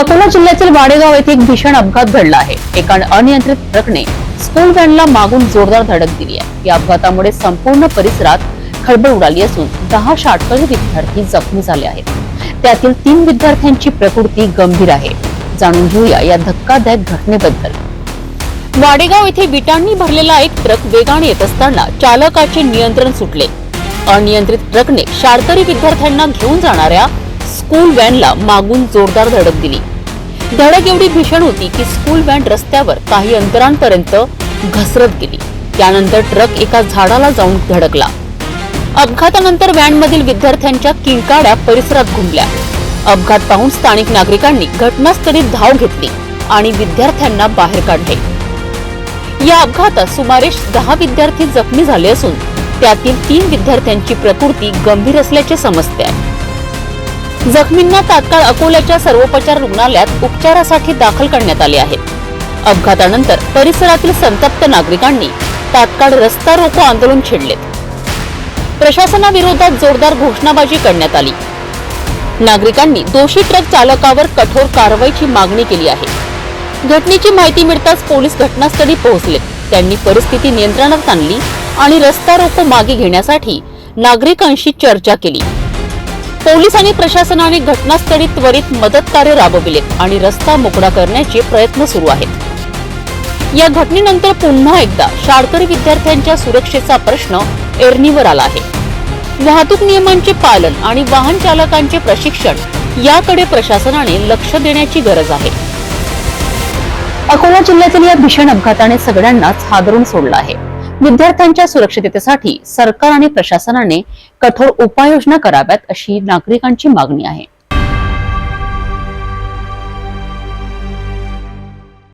अकोला जिल्ह्यातील वाडेगाव येथे एक भीषण अपघात घडला आहे. एका अनियंत्रित ट्रकने स्कूल व्हॅनला मागून जोरदार धडक दिली आहे. या अपघातामुळे संपूर्ण परिसरात खळबळ उडाली असून दहा शाटकरी विद्यार्थी जखमी झाले आहेत. त्यातील तीन विद्यार्थ्यांची प्रकृती गंभीर आहे. जाणून घेऊया या धक्कादायक घटनेबद्दल. वाडेगाव येथे विटांनी भरलेला एक ट्रक वेगाने येत असताना चालकाचे नियंत्रण सुटले. अनियंत्रित ट्रकने शाळकरी विद्यार्थ्यांना घेऊन जाणाऱ्या स्कूल व्हॅनला मागून जोरदार धडक दिली. धडक एवढी भीषण होती की स्कूल व्हॅन रस्त्यावर काही अंतरांपर्यंत घसरत गेली. त्यानंतर ट्रक एका झाडाला जाऊन धडकला. अपघातानंतर व्हॅनमधील विद्यार्थ्यांच्या किंकाड्या परिसरात घुमल्या. अपघात पाहून स्थानिक नागरिकांनी घटनास्थळी धाव घेतली आणि विद्यार्थ्यांना बाहेर काढले. या अपघातात सुमारे दहा विद्यार्थी जखमी झाले असून त्यातील तीन विद्यार्थ्यांची प्रकृती गंभीर असल्याचे समजते आहे. जखमींना तात्काळ अकोल्याच्या सर्वोपचार रुग्णालयात उपचारासाठी दाखल करण्यात आले आहेत अपघातानंतर परिसरातील संतप्त नागरिकांनी तात्काळ रस्ता रोको आंदोलन छेडलेत. प्रशासनाविरोधात जोरदार घोषणाबाजी करण्यात आली. नागरिकांनी दोषी ट्रक चालकावर कठोर कारवाईची मागणी केली आहे. घटनेची माहिती मिळताच पोलीस घटनास्थळी पोहोचले त्यांनी परिस्थिती नियंत्रणात आणली आणि रस्ता रोको मागे घेण्यासाठी नागरिकांशी चर्चा केली. पोलिसांनी प्रशासनाने घटनास्थळी त्वरित मदत कार्य राबविले आणि रस्ता मोकळा करण्याचे प्रयत्न सुरू आहेत. या घटनेनंतर पुन्हा एकदा शाळकरी विद्यार्थ्यांच्या सुरक्षेचा प्रश्न एरणीवर आला आहे. वाहतूक नियमांचे पालन आणि वाहन चालकांचे प्रशिक्षण याकडे प्रशासनाने लक्ष देण्याची गरज आहे. अकोला जिल्ह्यातील या भीषण अपघाताने सगळ्यांनाच हादरून सोडलं आहे. विद्यार्थ्यांच्या सुरक्षिततेसाठी सरकार आणि प्रशासनाने कठोर उपाययोजना कराव्यात अशी नागरिकांची मागणी आहे.